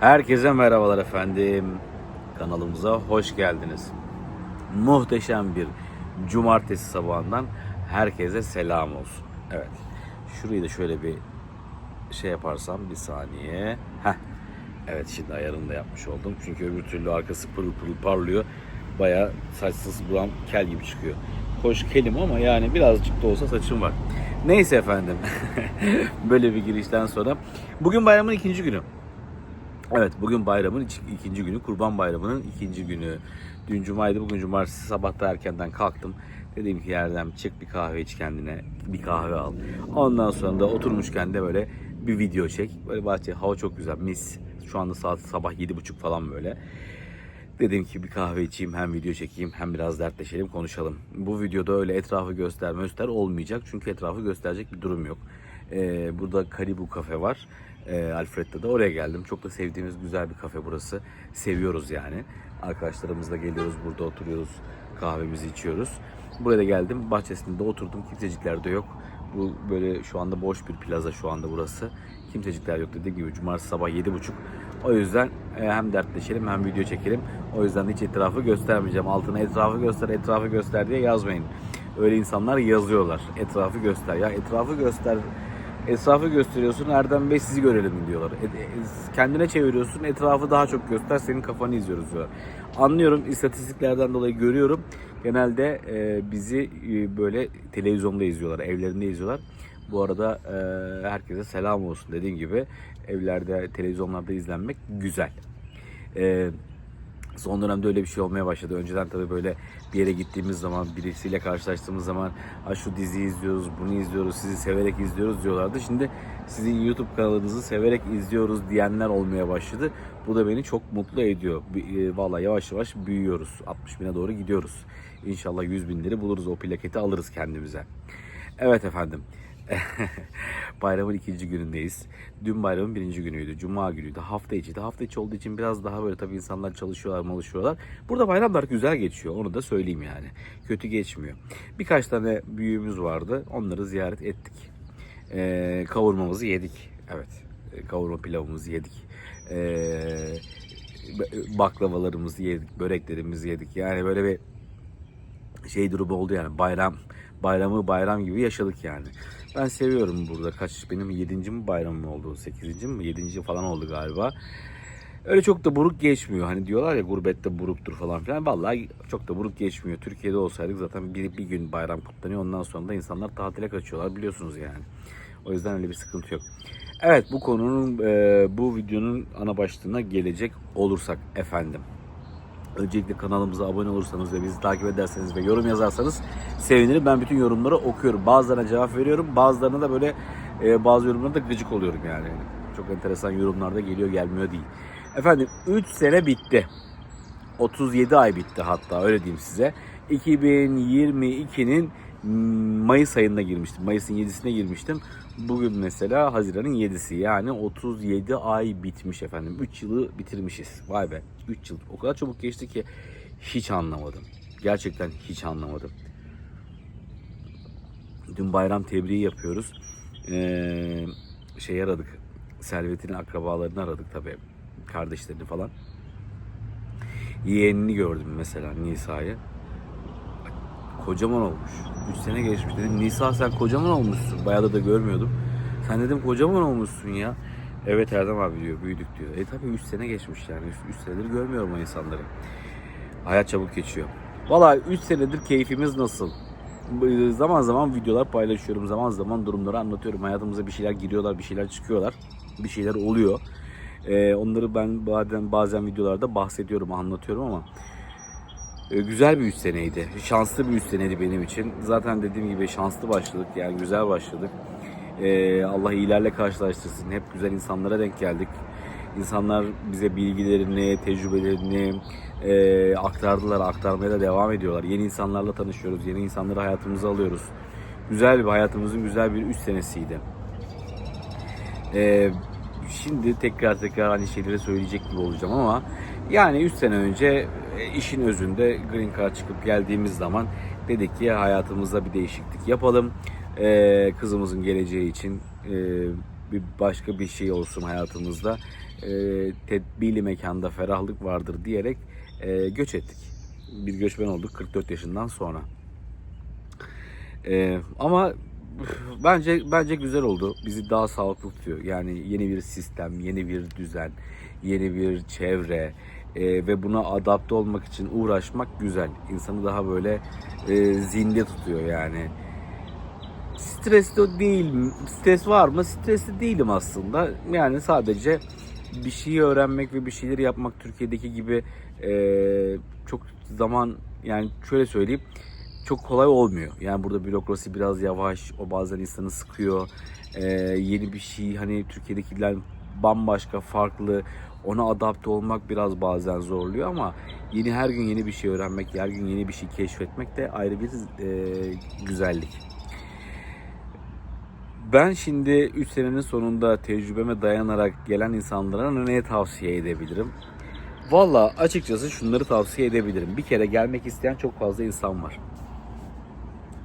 Herkese merhabalar efendim. Kanalımıza hoş geldiniz. Muhteşem bir cumartesi sabahından herkese selam olsun. Evet. Şurayı da şöyle bir şey yaparsam bir saniye. Heh. Evet şimdi ayarını da yapmış oldum. Çünkü öbür türlü arkası pırıl pırıl parlıyor. Baya saçsız buram kel gibi çıkıyor. Hoş kelim ama yani birazcık da olsa saçım var. Neyse efendim. Böyle bir girişten sonra. Bugün bayramın ikinci günü. Evet bugün bayramın ikinci günü. Kurban bayramının ikinci günü. Dün cumaydı bugün cumartesi sabahta erkenden kalktım. Dedim ki yerden çık bir kahve iç kendine. Bir kahve al. Ondan sonra da oturmuşken de böyle bir video çek. Böyle bahçe hava çok güzel mis. Şu anda saat sabah yedi buçuk falan böyle. Dedim ki bir kahve içeyim hem video çekeyim hem biraz dertleşelim konuşalım. Bu videoda öyle etrafı gösterme göster olmayacak. Çünkü etrafı gösterecek bir durum yok. Ee, burada Karibu kafe var. Ee, Alfred'de de oraya geldim. Çok da sevdiğimiz güzel bir kafe burası. Seviyoruz yani. Arkadaşlarımızla geliyoruz burada oturuyoruz. Kahvemizi içiyoruz. Buraya da geldim. Bahçesinde oturdum. Kimsecikler de yok. Bu böyle şu anda boş bir plaza şu anda burası. Kimsecikler yok dediğim gibi cumartesi sabah 7.30. O yüzden e, hem dertleşelim hem video çekelim. O yüzden de hiç etrafı göstermeyeceğim. Altına etrafı göster, etrafı göster diye yazmayın. Öyle insanlar yazıyorlar. Etrafı göster. Ya etrafı göster. Etrafı gösteriyorsun Erdem Bey sizi görelim diyorlar. E, e, kendine çeviriyorsun etrafı daha çok göster senin kafanı izliyoruz diyorlar. Anlıyorum istatistiklerden dolayı görüyorum. Genelde e, bizi e, böyle televizyonda izliyorlar, evlerinde izliyorlar. Bu arada e, herkese selam olsun dediğim gibi evlerde, televizyonlarda izlenmek güzel. E, Son dönemde öyle bir şey olmaya başladı. Önceden tabii böyle bir yere gittiğimiz zaman, birisiyle karşılaştığımız zaman "Ha şu diziyi izliyoruz, bunu izliyoruz, sizi severek izliyoruz diyorlardı. Şimdi sizin YouTube kanalınızı severek izliyoruz diyenler olmaya başladı. Bu da beni çok mutlu ediyor. E, Vallahi yavaş yavaş büyüyoruz. 60 bine doğru gidiyoruz. İnşallah 100 binleri buluruz. O plaketi alırız kendimize. Evet efendim. bayramın ikinci günündeyiz. Dün bayramın birinci günüydü. Cuma günüydü. Hafta içiydi. Hafta içi olduğu için biraz daha böyle tabii insanlar çalışıyorlar, malışıyorlar. Burada bayramlar güzel geçiyor. Onu da söyleyeyim yani. Kötü geçmiyor. Birkaç tane büyüğümüz vardı. Onları ziyaret ettik. Ee, kavurmamızı yedik. Evet. Ee, Kavurma pilavımızı yedik. Ee, baklavalarımızı yedik. Böreklerimizi yedik. Yani böyle bir şey durumu oldu yani bayram bayramı bayram gibi yaşadık yani. Ben seviyorum burada kaç benim 7. mi bayramım oldu 8. mi 7. falan oldu galiba. Öyle çok da buruk geçmiyor. Hani diyorlar ya gurbette buruktur falan filan. Vallahi çok da buruk geçmiyor. Türkiye'de olsaydık zaten bir, bir gün bayram kutlanıyor. Ondan sonra da insanlar tatile kaçıyorlar biliyorsunuz yani. O yüzden öyle bir sıkıntı yok. Evet bu konunun e, bu videonun ana başlığına gelecek olursak efendim. Öncelikle kanalımıza abone olursanız ve bizi takip ederseniz ve yorum yazarsanız sevinirim. Ben bütün yorumları okuyorum. Bazılarına cevap veriyorum. Bazılarına da böyle e, bazı yorumlara da gıcık oluyorum yani. Çok enteresan yorumlar da geliyor gelmiyor değil. Efendim 3 sene bitti. 37 ay bitti hatta öyle diyeyim size. 2022'nin Mayıs ayında girmiştim. Mayıs'ın 7'sine girmiştim. Bugün mesela Haziran'ın 7'si yani 37 ay bitmiş efendim. 3 yılı bitirmişiz. Vay be 3 yıl. O kadar çabuk geçti ki hiç anlamadım. Gerçekten hiç anlamadım. Dün bayram tebriği yapıyoruz. Ee, şey aradık. Servet'in akrabalarını aradık tabii. Kardeşlerini falan. Yeğenini gördüm mesela Nisa'yı. Kocaman olmuş. 3 sene geçmiş dedim. Nisa sen kocaman olmuşsun. Bayağı da görmüyordum. Sen dedim kocaman olmuşsun ya. Evet Erdem abi diyor büyüdük diyor. E tabii 3 sene geçmiş yani. 3 senedir görmüyorum o insanları. Hayat çabuk geçiyor. Valla 3 senedir keyfimiz nasıl? Bu- Zaman zaman videolar paylaşıyorum. Zaman zaman durumları anlatıyorum. Hayatımıza bir şeyler giriyorlar, bir şeyler çıkıyorlar. Bir şeyler oluyor. Ee, onları ben bazen bazen videolarda bahsediyorum, anlatıyorum ama e, güzel bir 3 seneydi. Şanslı bir 3 seneydi benim için. Zaten dediğim gibi şanslı başladık. Yani güzel başladık. Ee, Allah iyilerle karşılaştırsın. Hep güzel insanlara denk geldik. İnsanlar bize bilgilerini, tecrübelerini e, aktardılar, aktarmaya da devam ediyorlar. Yeni insanlarla tanışıyoruz, yeni insanları hayatımıza alıyoruz. Güzel bir hayatımızın güzel bir 3 senesiydi. Ee, şimdi tekrar tekrar aynı şeyleri söyleyecek gibi olacağım ama yani 3 sene önce işin özünde Green Card çıkıp geldiğimiz zaman dedik ki hayatımızda bir değişiklik yapalım. Ee, kızımızın geleceği için e, bir başka bir şey olsun hayatımızda. e, tedbili mekanda ferahlık vardır diyerek e, göç ettik. Bir göçmen olduk 44 yaşından sonra. E, ama bence bence güzel oldu. Bizi daha sağlıklı tutuyor. Yani yeni bir sistem, yeni bir düzen, yeni bir çevre e, ve buna adapte olmak için uğraşmak güzel. İnsanı daha böyle e, zinde tutuyor yani. Stresli değil mi? Stres var mı? Stresli değilim aslında. Yani sadece bir şeyi öğrenmek ve bir şeyleri yapmak Türkiye'deki gibi e, çok zaman yani şöyle söyleyeyim çok kolay olmuyor. Yani burada bürokrasi biraz yavaş, o bazen insanı sıkıyor. E, yeni bir şey hani Türkiye'dekiler bambaşka, farklı. Ona adapte olmak biraz bazen zorluyor ama yeni her gün yeni bir şey öğrenmek, her gün yeni bir şey keşfetmek de ayrı bir e, güzellik. Ben şimdi 3 senenin sonunda tecrübeme dayanarak gelen insanlara neye tavsiye edebilirim? Valla açıkçası şunları tavsiye edebilirim. Bir kere gelmek isteyen çok fazla insan var.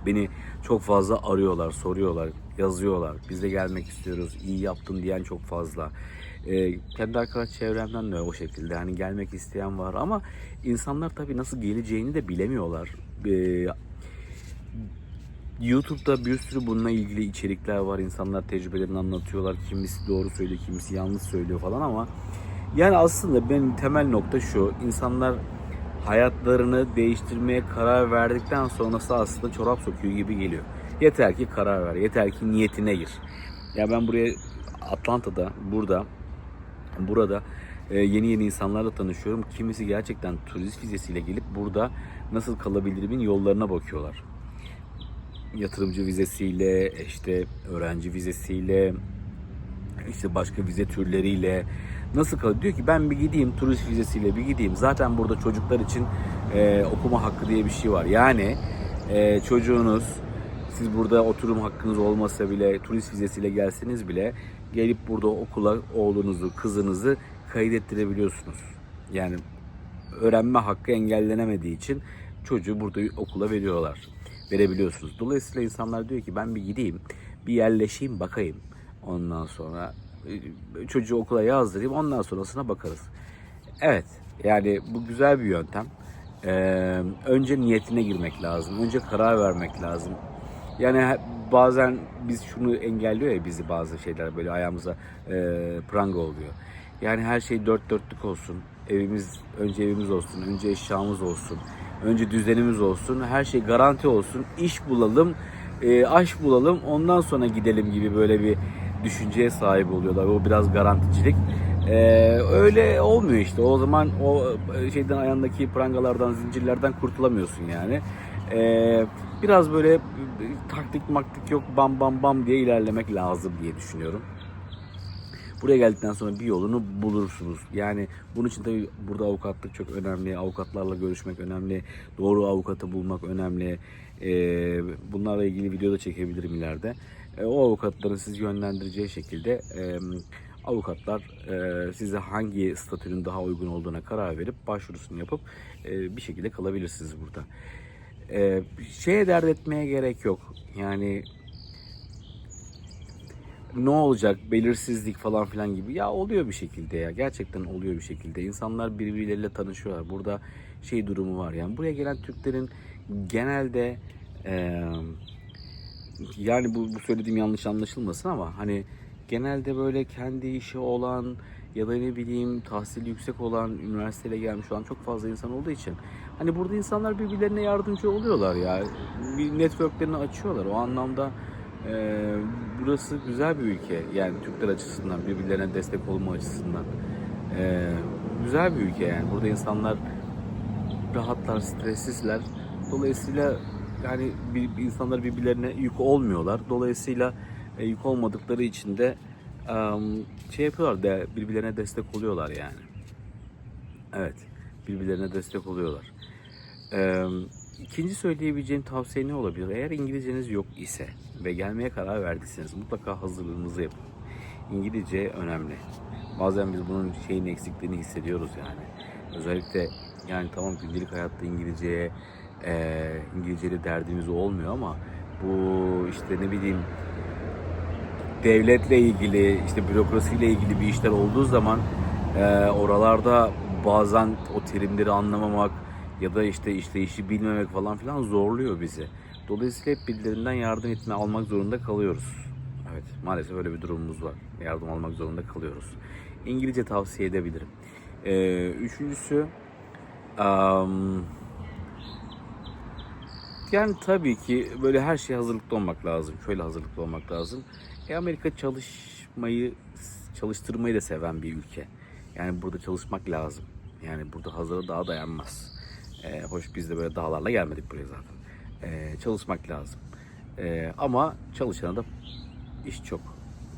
Beni çok fazla arıyorlar, soruyorlar, yazıyorlar. Biz de gelmek istiyoruz, iyi yaptın diyen çok fazla. Ee, kendi arkadaş çevremden de o şekilde. Hani gelmek isteyen var ama insanlar tabii nasıl geleceğini de bilemiyorlar. Ee, YouTube'da bir sürü bununla ilgili içerikler var. İnsanlar tecrübelerini anlatıyorlar. Kimisi doğru söylüyor, kimisi yanlış söylüyor falan ama yani aslında benim temel nokta şu. İnsanlar hayatlarını değiştirmeye karar verdikten sonrası aslında çorap söküyor gibi geliyor. Yeter ki karar ver. Yeter ki niyetine gir. Ya ben buraya Atlanta'da, burada burada e, yeni yeni insanlarla tanışıyorum. Kimisi gerçekten turist vizesiyle gelip burada nasıl kalabilirimin yollarına bakıyorlar yatırımcı vizesiyle, işte öğrenci vizesiyle, işte başka vize türleriyle nasıl kalıyor? Diyor ki ben bir gideyim turist vizesiyle bir gideyim. Zaten burada çocuklar için e, okuma hakkı diye bir şey var. Yani e, çocuğunuz siz burada oturum hakkınız olmasa bile turist vizesiyle gelseniz bile gelip burada okula oğlunuzu, kızınızı kaydettirebiliyorsunuz. Yani öğrenme hakkı engellenemediği için çocuğu burada okula veriyorlar verebiliyorsunuz. Dolayısıyla insanlar diyor ki ben bir gideyim, bir yerleşeyim, bakayım. Ondan sonra e, çocuğu okula yazdırayım, ondan sonrasına bakarız. Evet, yani bu güzel bir yöntem. Ee, önce niyetine girmek lazım, önce karar vermek lazım. Yani bazen biz şunu engelliyor ya bizi bazı şeyler böyle ayağımıza e, pranga oluyor. Yani her şey dört dörtlük olsun. Evimiz önce evimiz olsun, önce eşyamız olsun. Önce düzenimiz olsun, her şey garanti olsun, iş bulalım, e, aş bulalım, ondan sonra gidelim gibi böyle bir düşünceye sahip oluyorlar. O biraz garanticilik. E, öyle olmuyor işte. O zaman o e, şeyden ayağındaki prangalardan, zincirlerden kurtulamıyorsun yani. E, biraz böyle taktik maktik yok, bam bam bam diye ilerlemek lazım diye düşünüyorum. Buraya geldikten sonra bir yolunu bulursunuz. Yani bunun için tabii burada avukatlık çok önemli. Avukatlarla görüşmek önemli. Doğru avukatı bulmak önemli. Ee, bunlarla ilgili video da çekebilirim ileride. Ee, o avukatların sizi yönlendireceği şekilde e, avukatlar e, size hangi statünün daha uygun olduğuna karar verip başvurusunu yapıp e, bir şekilde kalabilirsiniz burada. E, şeye dert etmeye gerek yok. Yani ne olacak? Belirsizlik falan filan gibi. Ya oluyor bir şekilde ya. Gerçekten oluyor bir şekilde. İnsanlar birbirleriyle tanışıyorlar. Burada şey durumu var. Yani buraya gelen Türklerin genelde e, yani bu, bu söylediğim yanlış anlaşılmasın ama hani genelde böyle kendi işi olan ya da ne bileyim tahsili yüksek olan üniversiteye gelmiş olan çok fazla insan olduğu için hani burada insanlar birbirlerine yardımcı oluyorlar ya bir networklerini açıyorlar o anlamda ee, burası güzel bir ülke. Yani Türkler açısından, birbirlerine destek olma açısından. Ee, güzel bir ülke yani. Burada insanlar rahatlar, stressizler. Dolayısıyla yani bir, insanlar birbirlerine yük olmuyorlar. Dolayısıyla e, yük olmadıkları için de um, şey yapıyorlar de birbirlerine destek oluyorlar yani. Evet, birbirlerine destek oluyorlar. Ee, İkinci söyleyebileceğim tavsiye ne olabilir? Eğer İngilizceniz yok ise ve gelmeye karar verdiyseniz mutlaka hazırlığınızı yapın. İngilizce önemli. Bazen biz bunun şeyin eksikliğini hissediyoruz yani. Özellikle yani tamam gündelik hayatta İngilizceye e, İngilizceyle derdimiz olmuyor ama bu işte ne bileyim devletle ilgili işte bürokrasiyle ilgili bir işler olduğu zaman Ee, oralarda bazen o terimleri anlamamak ya da işte işleyişi bilmemek falan filan zorluyor bizi. Dolayısıyla hep birilerinden yardım etme almak zorunda kalıyoruz. Evet maalesef öyle bir durumumuz var. Yardım almak zorunda kalıyoruz. İngilizce tavsiye edebilirim. Ee, üçüncüsü am, yani tabii ki böyle her şeye hazırlıklı olmak lazım. Şöyle hazırlıklı olmak lazım. E Amerika çalışmayı, çalıştırmayı da seven bir ülke. Yani burada çalışmak lazım. Yani burada hazıra daha dayanmaz. E, hoş biz de böyle dağlarla gelmedik buraya zaten. E, çalışmak lazım. E, ama çalışana da iş çok,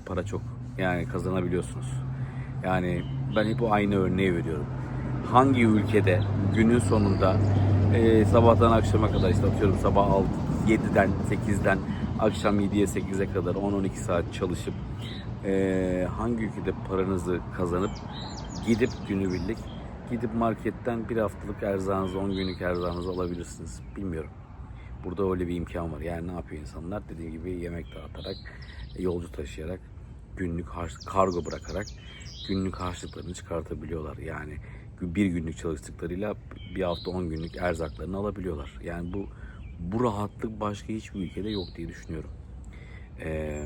para çok. Yani kazanabiliyorsunuz. Yani ben hep o aynı örneği veriyorum. Hangi ülkede günün sonunda e, sabahtan akşama kadar işte atıyorum sabah 6, 7'den 8'den akşam 7'ye 8'e kadar 10-12 saat çalışıp e, hangi ülkede paranızı kazanıp gidip günübirlik gidip marketten bir haftalık erzağınızı 10 günlük erzağınızı alabilirsiniz. Bilmiyorum. Burada öyle bir imkan var. Yani ne yapıyor insanlar? Dediğim gibi yemek dağıtarak, yolcu taşıyarak, günlük harç- kargo bırakarak günlük harçlıklarını çıkartabiliyorlar. Yani bir günlük çalıştıklarıyla bir hafta 10 günlük erzaklarını alabiliyorlar. Yani bu bu rahatlık başka hiçbir ülkede yok diye düşünüyorum. Ee,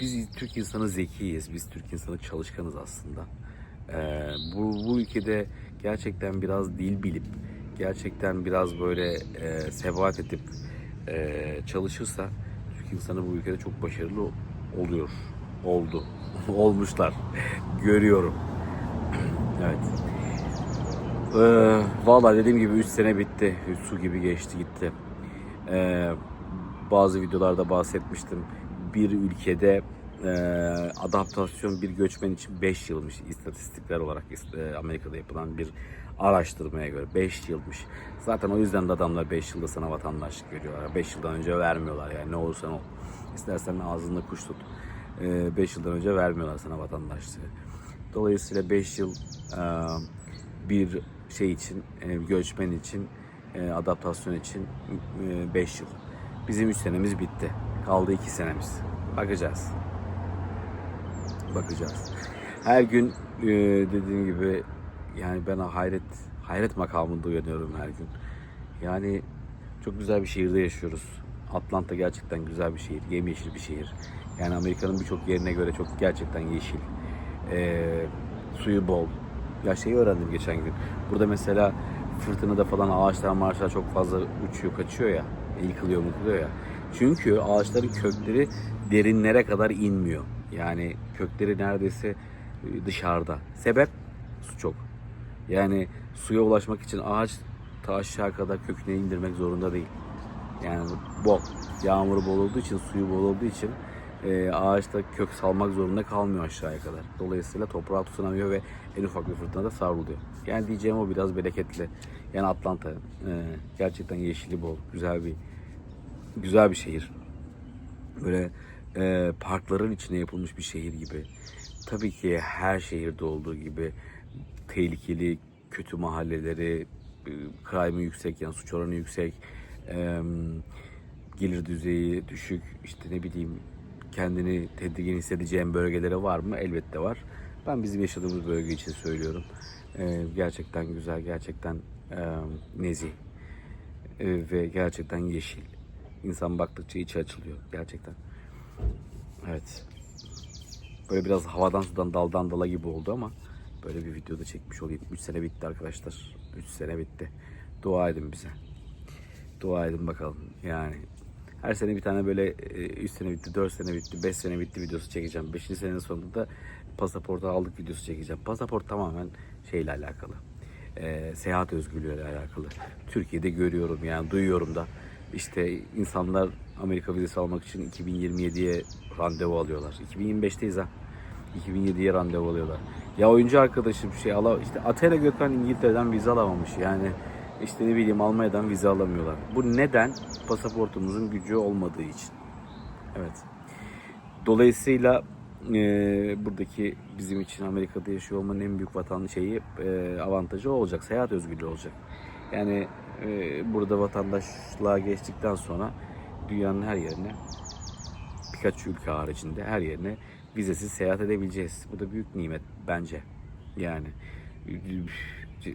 biz Türk insanı zekiyiz. Biz Türk insanı çalışkanız aslında. Ee, bu, bu ülkede gerçekten biraz dil bilip, gerçekten biraz böyle e, sebat edip e, çalışırsa Türk insanı bu ülkede çok başarılı oluyor. Oldu. Olmuşlar. Görüyorum. evet. Ee, Valla dediğim gibi 3 sene bitti. Su gibi geçti gitti. Ee, bazı videolarda bahsetmiştim. Bir ülkede e, adaptasyon bir göçmen için 5 yılmış istatistikler olarak e, Amerika'da yapılan bir araştırmaya göre 5 yılmış. Zaten o yüzden de adamlar 5 yılda sana vatandaşlık veriyorlar. 5 yıldan önce vermiyorlar yani ne olursan ol. İstersen ağzında kuş tut. 5 yıldan önce vermiyorlar sana vatandaşlığı. Dolayısıyla 5 yıl e, bir şey için, e, göçmen için, e, adaptasyon için 5 yıl. Bizim 3 senemiz bitti. Kaldı 2 senemiz. Bakacağız. Bakacağız. Her gün e, dediğim gibi yani ben hayret hayret makamında uyanıyorum her gün. Yani çok güzel bir şehirde yaşıyoruz. Atlanta gerçekten güzel bir şehir, yemyeşil bir şehir. Yani Amerika'nın birçok yerine göre çok gerçekten yeşil. Ee, suyu bol. Ya şeyi öğrendim geçen gün. Burada mesela fırtınada falan ağaçlar marşlar çok fazla uçuyor, kaçıyor ya. Yıkılıyor, mutluyor ya. Çünkü ağaçların kökleri derinlere kadar inmiyor. Yani kökleri neredeyse e, dışarıda. Sebep? Su çok. Yani suya ulaşmak için ağaç ta aşağı kadar köküne indirmek zorunda değil. Yani bol. Yağmuru bol olduğu için, suyu bol olduğu için e, ağaçta kök salmak zorunda kalmıyor aşağıya kadar. Dolayısıyla toprağa tutunamıyor ve en ufak bir fırtınada savruluyor. Yani diyeceğim o biraz bereketli. Yani Atlanta e, gerçekten yeşili bol, güzel bir güzel bir şehir. Böyle e, parkların içine yapılmış bir şehir gibi. Tabii ki her şehirde olduğu gibi tehlikeli, kötü mahalleleri, e, crime'ı yüksek yani suç oranı yüksek, e, gelir düzeyi düşük, işte ne bileyim kendini tedirgin hissedeceğin bölgeleri var mı? Elbette var. Ben bizim yaşadığımız bölge için söylüyorum. E, gerçekten güzel, gerçekten e, nezih e, ve gerçekten yeşil. İnsan baktıkça içi açılıyor gerçekten. Evet. Böyle biraz havadan sudan daldan dala gibi oldu ama böyle bir videoda çekmiş olayım. 3 sene bitti arkadaşlar. 3 sene bitti. Dua edin bize. Dua edin bakalım. Yani her sene bir tane böyle 3 sene bitti, 4 sene bitti, 5 sene bitti videosu çekeceğim. 5. senenin sonunda da pasaportu aldık videosu çekeceğim. Pasaport tamamen şeyle alakalı. E, seyahat özgürlüğüyle alakalı. Türkiye'de görüyorum yani duyuyorum da işte insanlar Amerika vizesi almak için 2027'ye randevu alıyorlar. 2025'teyiz ha. 2007'ye randevu alıyorlar. Ya oyuncu arkadaşım şey ala işte Atilla Gökhan İngiltere'den vize alamamış. Yani işte ne bileyim Almanya'dan vize alamıyorlar. Bu neden? Pasaportumuzun gücü olmadığı için. Evet. Dolayısıyla e, buradaki bizim için Amerika'da yaşıyor olmanın en büyük vatan şeyi e, avantajı olacak. Seyahat özgürlüğü olacak. Yani burada vatandaşlığa geçtikten sonra dünyanın her yerine birkaç ülke haricinde her yerine vizesiz seyahat edebileceğiz. Bu da büyük nimet bence. Yani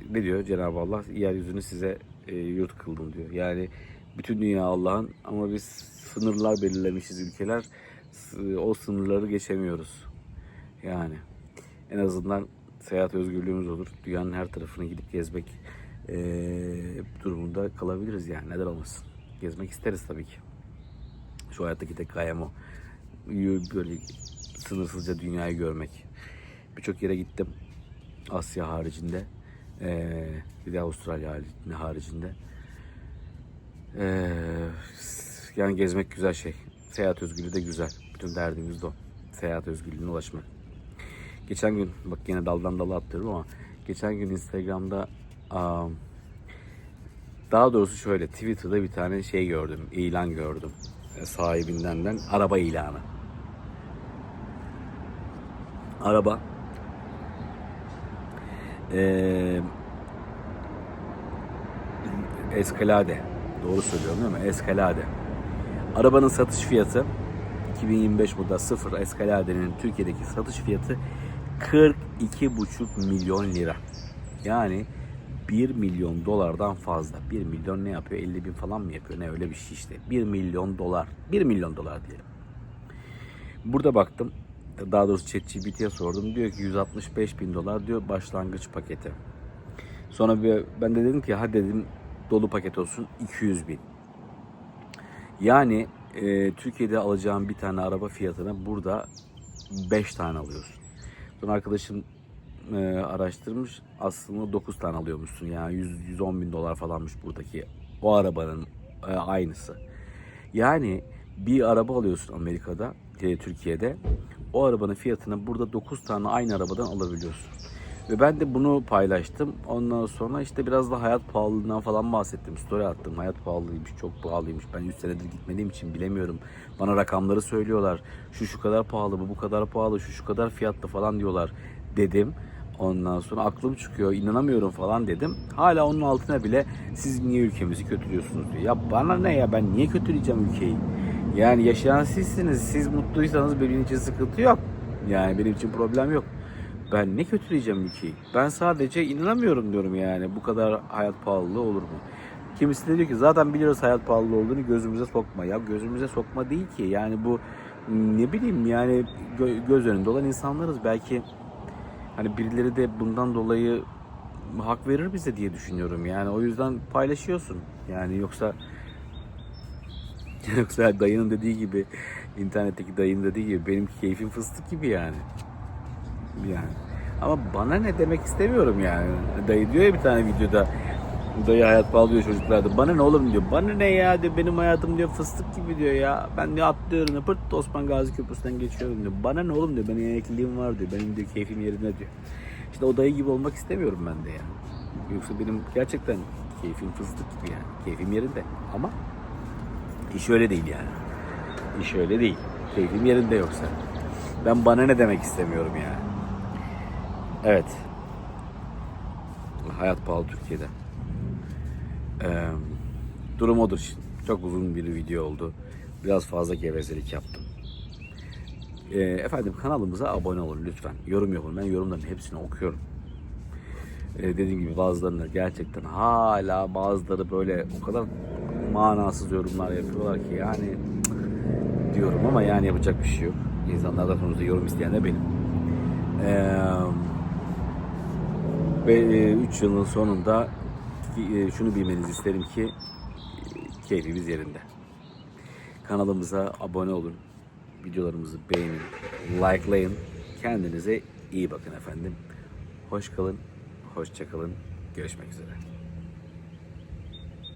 ne diyor Cenab-ı Allah? Yeryüzünü size e, yurt kıldım diyor. Yani bütün dünya Allah'ın ama biz sınırlar belirlemişiz ülkeler. O sınırları geçemiyoruz. Yani en azından seyahat özgürlüğümüz olur. Dünyanın her tarafını gidip gezmek e, durumunda kalabiliriz yani. Neden olmasın? Gezmek isteriz tabii ki. Şu hayattaki tek gayem o. Böyle sınırsızca dünyayı görmek. Birçok yere gittim. Asya haricinde. Ee, bir de Avustralya harici- haricinde. Ee, yani gezmek güzel şey. Seyahat özgürlüğü de güzel. Bütün derdimiz de o. Seyahat özgürlüğüne ulaşmak. Geçen gün, bak yine daldan dala atlıyorum ama geçen gün Instagram'da am, daha doğrusu şöyle Twitter'da bir tane şey gördüm, ilan gördüm. E, Sahibindenden araba ilanı. Araba eee Escalade. Doğru söylüyorum değil mi? Escalade. Arabanın satış fiyatı 2025 model 0 Escalade'nin Türkiye'deki satış fiyatı 42,5 milyon lira. Yani 1 milyon dolardan fazla. 1 milyon ne yapıyor? 50 bin falan mı yapıyor? Ne öyle bir şey işte. 1 milyon dolar. 1 milyon dolar diyelim. Burada baktım. Daha doğrusu ChatGPT'ye sordum. Diyor ki 165 bin dolar diyor başlangıç paketi. Sonra bir, ben de dedim ki hadi dedim dolu paket olsun 200 bin. Yani e, Türkiye'de alacağım bir tane araba fiyatına burada 5 tane alıyorsun. Sonra arkadaşım e, araştırmış aslında 9 tane alıyormuşsun. Yani 100, 110 bin dolar falanmış buradaki o arabanın e, aynısı. Yani bir araba alıyorsun Amerika'da, e, Türkiye'de. O arabanın fiyatını burada 9 tane aynı arabadan alabiliyorsun. Ve ben de bunu paylaştım. Ondan sonra işte biraz da hayat pahalılığından falan bahsettim. Story attım. Hayat pahalıymış, çok pahalıymış. Ben 100 senedir gitmediğim için bilemiyorum. Bana rakamları söylüyorlar. Şu şu kadar pahalı, bu bu kadar pahalı, şu şu kadar fiyatlı falan diyorlar dedim. Ondan sonra aklım çıkıyor, inanamıyorum falan dedim. Hala onun altına bile siz niye ülkemizi kötülüyorsunuz diyor. Ya bana ne ya ben niye kötüleyeceğim ülkeyi? Yani yaşayan sizsiniz. Siz mutluysanız benim için sıkıntı yok. Yani benim için problem yok. Ben ne kötüleyeceğim ülkeyi? Ben sadece inanamıyorum diyorum yani. Bu kadar hayat pahalılığı olur mu? Kimisi de diyor ki zaten biliyoruz hayat pahalılığı olduğunu gözümüze sokma. Ya gözümüze sokma değil ki. Yani bu ne bileyim yani gö- göz önünde olan insanlarız. Belki hani birileri de bundan dolayı hak verir bize diye düşünüyorum. Yani o yüzden paylaşıyorsun. Yani yoksa yoksa dayının dediği gibi internetteki dayının dediği gibi benim keyfim fıstık gibi yani. Yani. Ama bana ne demek istemiyorum yani. Dayı diyor ya bir tane videoda dayı hayat pahalı diyor çocuklarda. Bana ne oğlum diyor. Bana ne ya diyor. Benim hayatım diyor fıstık gibi diyor ya. Ben diyor atlıyorum pırt Osman Gazi Köprüsü'nden geçiyorum diyor. Bana ne oğlum diyor. Benim emekliliğim var diyor. Benim diyor keyfim yerinde diyor. İşte o gibi olmak istemiyorum ben de yani. Yoksa benim gerçekten keyfim fıstık gibi yani. Keyfim yerinde. Ama iş öyle değil yani. İş öyle değil. Keyfim yerinde yoksa. Ben bana ne demek istemiyorum yani. Evet. Hayat pahalı Türkiye'de. Ee, durum odur. Çok uzun bir video oldu. Biraz fazla gevezelik yaptım. Ee, efendim kanalımıza abone olun lütfen. Yorum yapın. Ben yorumların hepsini okuyorum. Ee, dediğim gibi bazılarını gerçekten hala bazıları böyle o kadar manasız yorumlar yapıyorlar ki yani diyorum ama yani yapacak bir şey yok. İnsanlardan sonuçta yorum isteyen de benim. Ee, ve 3 yılın sonunda e, şunu bilmenizi isterim ki e, keyfimiz yerinde. Kanalımıza abone olun. Videolarımızı beğenin, likelayın. Kendinize iyi bakın efendim. Hoş kalın, hoşça kalın. Görüşmek üzere.